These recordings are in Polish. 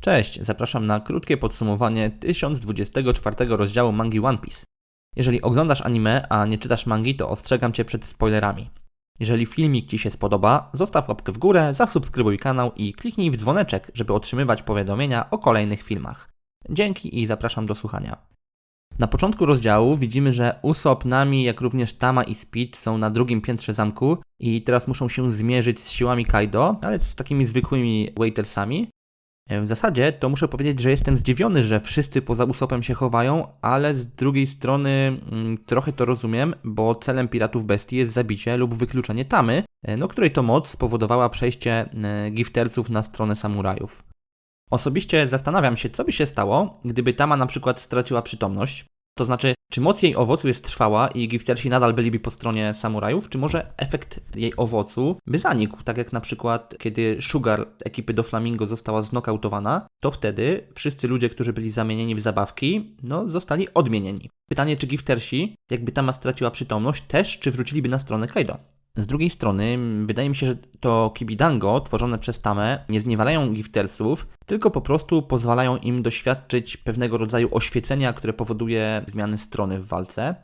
Cześć, zapraszam na krótkie podsumowanie 1024 rozdziału mangi One Piece. Jeżeli oglądasz anime, a nie czytasz mangi, to ostrzegam Cię przed spoilerami. Jeżeli filmik Ci się spodoba, zostaw łapkę w górę, zasubskrybuj kanał i kliknij w dzwoneczek, żeby otrzymywać powiadomienia o kolejnych filmach. Dzięki i zapraszam do słuchania. Na początku rozdziału widzimy, że Usopp, Nami, jak również Tama i Speed są na drugim piętrze zamku i teraz muszą się zmierzyć z siłami Kaido, ale z takimi zwykłymi waitersami. W zasadzie to muszę powiedzieć, że jestem zdziwiony, że wszyscy poza Usoppem się chowają, ale z drugiej strony mm, trochę to rozumiem, bo celem piratów bestii jest zabicie lub wykluczenie Tamy, e, no której to moc spowodowała przejście e, gifterców na stronę samurajów. Osobiście zastanawiam się, co by się stało, gdyby Tama na przykład straciła przytomność. To znaczy, czy moc jej owocu jest trwała i giftersi nadal byliby po stronie samurajów, czy może efekt jej owocu by zanikł, tak jak na przykład kiedy Sugar ekipy do Flamingo została znokautowana, to wtedy wszyscy ludzie, którzy byli zamienieni w zabawki, no zostali odmienieni. Pytanie, czy giftersi, jakby Tama straciła przytomność, też czy wróciliby na stronę Kaido? Z drugiej strony, wydaje mi się, że to kibidango tworzone przez Tamę nie zniewalają giftersów, tylko po prostu pozwalają im doświadczyć pewnego rodzaju oświecenia, które powoduje zmiany strony w walce.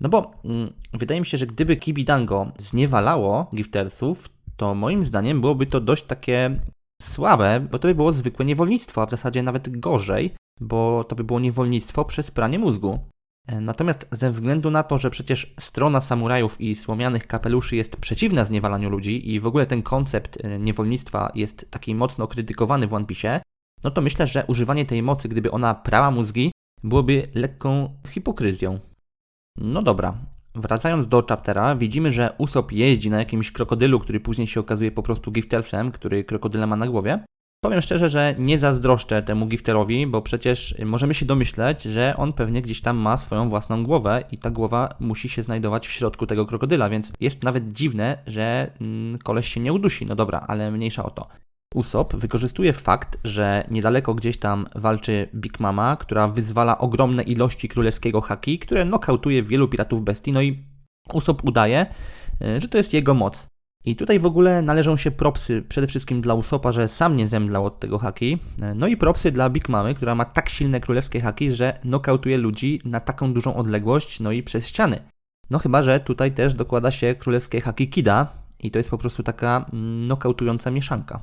No bo mm, wydaje mi się, że gdyby kibidango zniewalało giftersów, to moim zdaniem byłoby to dość takie słabe, bo to by było zwykłe niewolnictwo, a w zasadzie nawet gorzej, bo to by było niewolnictwo przez pranie mózgu. E, natomiast ze względu na to, że przecież strona samurajów i słomianych kapeluszy jest przeciwna zniewalaniu ludzi i w ogóle ten koncept e, niewolnictwa jest taki mocno krytykowany w One Piece, no to myślę, że używanie tej mocy, gdyby ona prała mózgi, byłoby lekką hipokryzją. No dobra, wracając do chaptera, widzimy, że Usopp jeździ na jakimś krokodylu, który później się okazuje po prostu giftersem, który krokodyla ma na głowie. Powiem szczerze, że nie zazdroszczę temu gifterowi, bo przecież możemy się domyśleć, że on pewnie gdzieś tam ma swoją własną głowę i ta głowa musi się znajdować w środku tego krokodyla, więc jest nawet dziwne, że mm, koleś się nie udusi. No dobra, ale mniejsza o to. Usopp wykorzystuje fakt, że niedaleko gdzieś tam walczy Big Mama, która wyzwala ogromne ilości królewskiego haki, które nokautuje wielu piratów bestii, no i Usopp udaje, y, że to jest jego moc. I tutaj w ogóle należą się propsy przede wszystkim dla Usopa, że sam nie zemdlał od tego haki. No i propsy dla Big Mamy, która ma tak silne królewskie haki, że nokautuje ludzi na taką dużą odległość, no i przez ściany. No chyba, że tutaj też dokłada się królewskie haki Kida i to jest po prostu taka mm, nokautująca mieszanka.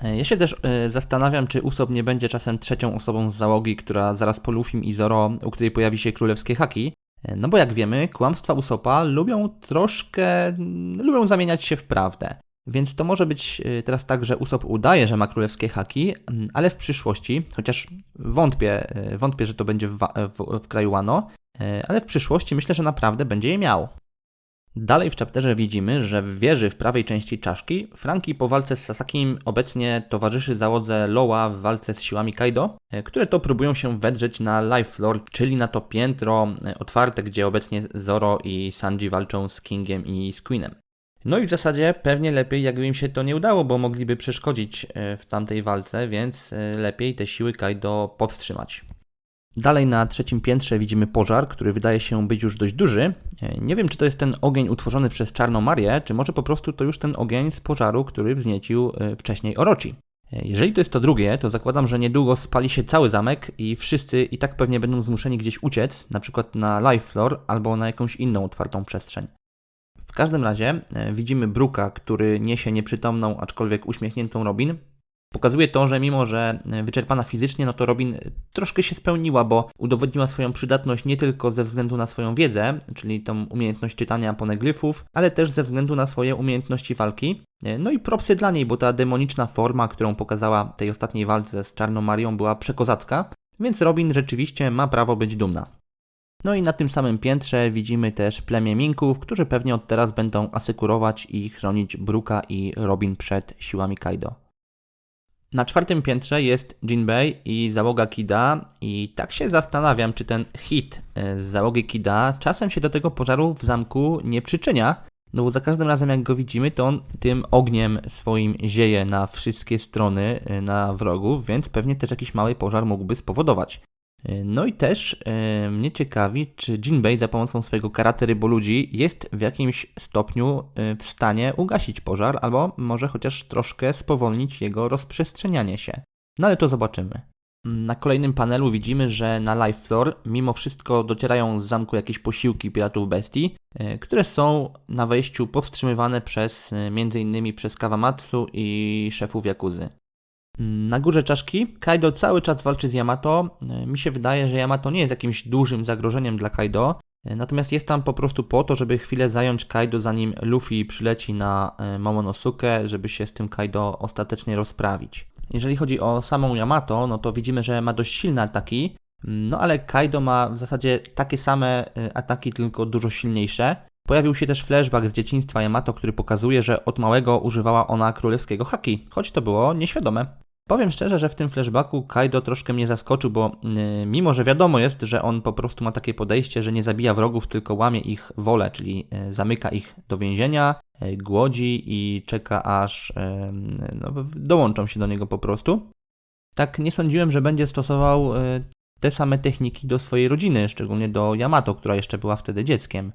E, ja się też y, zastanawiam, czy Usop nie będzie czasem trzecią osobą z załogi, która zaraz po Lufim i Zoro, u której pojawi się królewskie haki, no bo jak wiemy, kłamstwa Usopa lubią troszkę, lubią zamieniać się w prawdę. Więc to może być y, teraz tak, że Usop udaje, że ma królewskie haki, mm, ale w przyszłości, chociaż wątpię, y, wątpię, że to będzie w, w, w kraju Wano, y, ale w przyszłości myślę, że naprawdę będzie je miał. Dalej w chapterze widzimy, że w wieży w prawej części czaszki Franki po walce z Sasakim obecnie towarzyszy załodze Loa w walce z siłami Kaido, e, które to próbują się wedrzeć na Life Floor, czyli na to piętro e, otwarte, gdzie obecnie Zoro i Sanji walczą z Kingiem i z Queenem. No i w zasadzie pewnie lepiej, jakby im się to nie udało, bo mogliby przeszkodzić e, w tamtej walce, więc lepiej te siły Kaido powstrzymać. Dalej na trzecim piętrze widzimy pożar, który wydaje się być już dość duży. E, nie wiem, czy to jest ten ogień utworzony przez Czarną Marię, czy może po prostu to już ten ogień z pożaru, który wzniecił e, wcześniej Orochi. E, jeżeli to jest to drugie, to zakładam, że niedługo spali się cały zamek i wszyscy i tak pewnie będą zmuszeni gdzieś uciec, na przykład na Life Floor albo na jakąś inną otwartą przestrzeń. W każdym razie widzimy Bruka, który niesie nieprzytomną, aczkolwiek uśmiechniętą Robin, Pokazuje to, że mimo, że wyczerpana fizycznie, no to Robin troszkę się spełniła, bo udowodniła swoją przydatność nie tylko ze względu na swoją wiedzę, czyli tą umiejętność czytania poneglyfów, ale też ze względu na swoje umiejętności walki. No i propsy dla niej, bo ta demoniczna forma, którą pokazała tej ostatniej walce z Czarną Marią była przekozacka, więc Robin rzeczywiście ma prawo być dumna. No i na tym samym piętrze widzimy też plemię Minków, którzy pewnie od teraz będą asykurować i chronić Bruka i Robin przed siłami Kaido. Na czwartym piętrze jest Jinbei i załoga Kida i tak się zastanawiam, czy ten hit e, z załogi Kida czasem się do tego pożaru w zamku nie przyczynia, no bo za każdym razem jak go widzimy, to on tym ogniem swoim zieje na wszystkie strony e, na wrogów, więc pewnie też jakiś mały pożar mógłby spowodować. No i też e, mnie ciekawi, czy Jinbei za pomocą swojego karate ryboludzi jest w jakimś stopniu e, w stanie ugasić pożar, albo może chociaż troszkę spowolnić jego rozprzestrzenianie się. No ale to zobaczymy. Na kolejnym panelu widzimy, że na Live Floor mimo wszystko docierają z zamku jakieś posiłki piratów bestii, e, które są na wejściu powstrzymywane przez e, m.in. przez Kawamatsu i szefów Jakuzy. Na górze czaszki Kaido cały czas walczy z Yamato. E, Mi się wydaje, że Yamato nie jest jakimś dużym zagrożeniem dla Kaido, e, natomiast jest tam po prostu po to, żeby chwilę zająć Kaido zanim Luffy przyleci na e, Momonosuke, żeby się z tym Kaido ostatecznie rozprawić. Jeżeli chodzi o samą Yamato, no to widzimy, że ma dość silne ataki, no ale Kaido ma w zasadzie takie same ataki, tylko dużo silniejsze. Pojawił się też flashback z dzieciństwa Yamato, który pokazuje, że od małego używała ona królewskiego haki, choć to było nieświadome. Powiem szczerze, że w tym flashbacku Kaido troszkę mnie zaskoczył, bo yy, mimo, że wiadomo jest, że on po prostu ma takie podejście, że nie zabija wrogów, tylko łamie ich wolę, czyli yy, zamyka ich do więzienia, yy, głodzi i czeka aż yy, no, dołączą się do niego po prostu. Tak nie sądziłem, że będzie stosował yy, te same techniki do swojej rodziny, szczególnie do Yamato, która jeszcze była wtedy dzieckiem.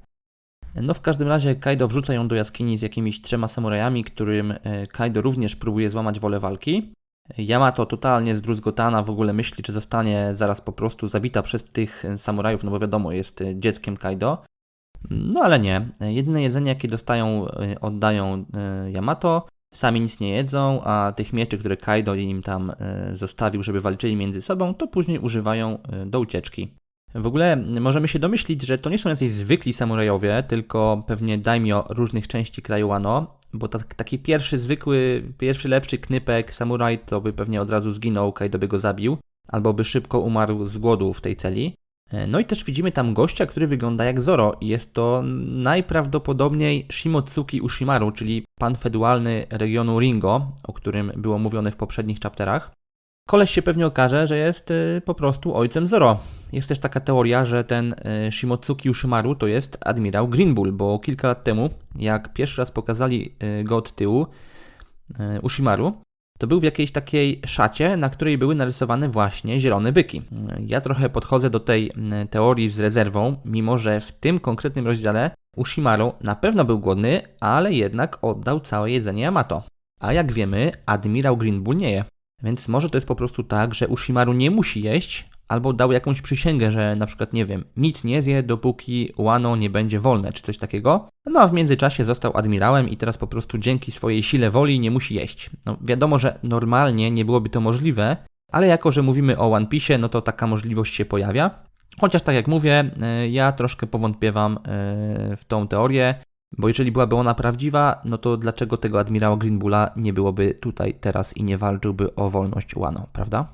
No w każdym razie Kaido wrzuca ją do jaskini z jakimiś trzema samurajami, którym e, Kaido również próbuje złamać wolę walki. Yamato totalnie zdruzgotana w ogóle myśli, czy zostanie zaraz po prostu zabita przez tych samurajów, no bo wiadomo, jest dzieckiem Kaido. No ale nie. Jedyne jedzenie, jakie dostają, e, oddają e, Yamato. Sami nic nie jedzą, a tych mieczy, które Kaido im tam e, zostawił, żeby walczyli między sobą, to później używają do ucieczki. W ogóle możemy się domyślić, że to nie są jacyś zwykli samurajowie, tylko pewnie daimyo różnych części kraju Wano, bo tak, taki pierwszy zwykły, pierwszy lepszy knypek samuraj to by pewnie od razu zginął, Kaido by go zabił, albo by szybko umarł z głodu w tej celi. E, No i też widzimy tam gościa, który wygląda jak Zoro i jest to najprawdopodobniej Shimotsuki Ushimaru, czyli pan feudalny regionu Ringo, o którym było mówione w poprzednich chapterach. Koleś się pewnie okaże, że jest y, po prostu ojcem Zoro. Jest też taka teoria, że ten y, Shimotsuki Ushimaru to jest admirał Green Bull, bo kilka lat temu, jak pierwszy raz pokazali y, go od tyłu, Ushimaru, to był w jakiejś takiej szacie, na której były narysowane właśnie zielone byki. Ja trochę podchodzę do tej teorii z rezerwą, mimo że w tym konkretnym rozdziale Ushimaru na pewno był głodny, ale jednak oddał całe jedzenie Yamato. A jak wiemy, admirał Green Bull nie je. Więc może to jest po prostu tak, że Ushimaru nie musi jeść, albo dał jakąś przysięgę, że na przykład, nie wiem, nic nie zje, dopóki Wano nie będzie wolne, czy coś takiego. No a w międzyczasie został admirałem i teraz po prostu dzięki swojej sile woli nie musi jeść. No wiadomo, że normalnie nie byłoby to możliwe, ale jako, że mówimy o One Piece, no to taka możliwość się pojawia. Chociaż tak jak mówię, y, ja troszkę powątpiewam y, w tą teorię, bo jeżeli byłaby ona prawdziwa, no to dlaczego tego admirała Green Bulla nie byłoby tutaj teraz i nie walczyłby o wolność Wano, prawda?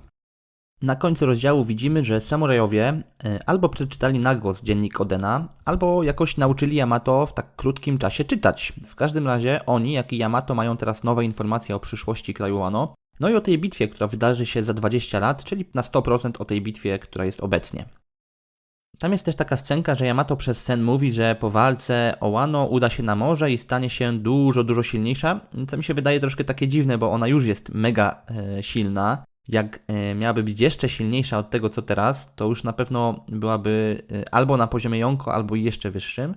Na końcu rozdziału widzimy, że samurajowie y, albo przeczytali na głos dziennik Odena, albo jakoś nauczyli Yamato w tak krótkim czasie czytać. W każdym razie oni, jak i Yamato, mają teraz nowe informacje o przyszłości kraju Wano, no i o tej bitwie, która wydarzy się za 20 lat, czyli na 100% o tej bitwie, która jest obecnie. Tam jest też taka scenka, że Yamato przez sen mówi, że po walce o Wano uda się na morze i stanie się dużo, dużo silniejsza. Co mi się wydaje troszkę takie dziwne, bo ona już jest mega e, silna. Jak e, miałaby być jeszcze silniejsza od tego, co teraz, to już na pewno byłaby e, albo na poziomie Yonko, albo jeszcze wyższym.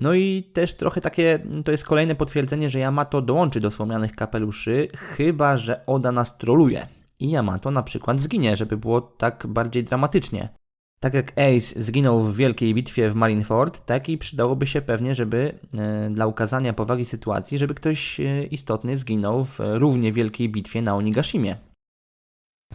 No i też trochę takie, to jest kolejne potwierdzenie, że Yamato dołączy do słomianych kapeluszy, chyba że Oda nas troluje. I Yamato na przykład zginie, żeby było tak bardziej dramatycznie. Tak jak Ace zginął w wielkiej bitwie w Marineford, tak i przydałoby się pewnie, żeby e, dla ukazania powagi sytuacji, żeby ktoś e, istotny zginął w równie wielkiej bitwie na Onigashimie.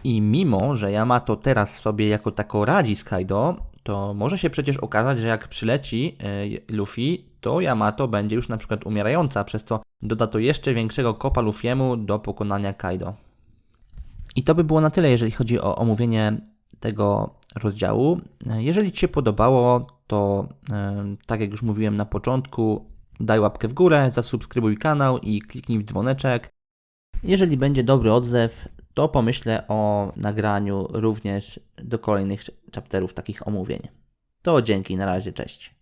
I mimo, że Yamato teraz sobie jako tako radzi z Kaido, to może się przecież okazać, że jak przyleci e, Luffy, to Yamato będzie już na przykład umierająca, przez co doda to jeszcze większego kopa Luffy'emu do pokonania Kaido. I to by było na tyle, jeżeli chodzi o omówienie tego rozdziału. Jeżeli Ci się podobało, to e, tak jak już mówiłem na początku, daj łapkę w górę, zasubskrybuj kanał i kliknij w dzwoneczek. Jeżeli będzie dobry odzew, to pomyślę o nagraniu również do kolejnych chapterów takich omówień. To dzięki, na razie, cześć.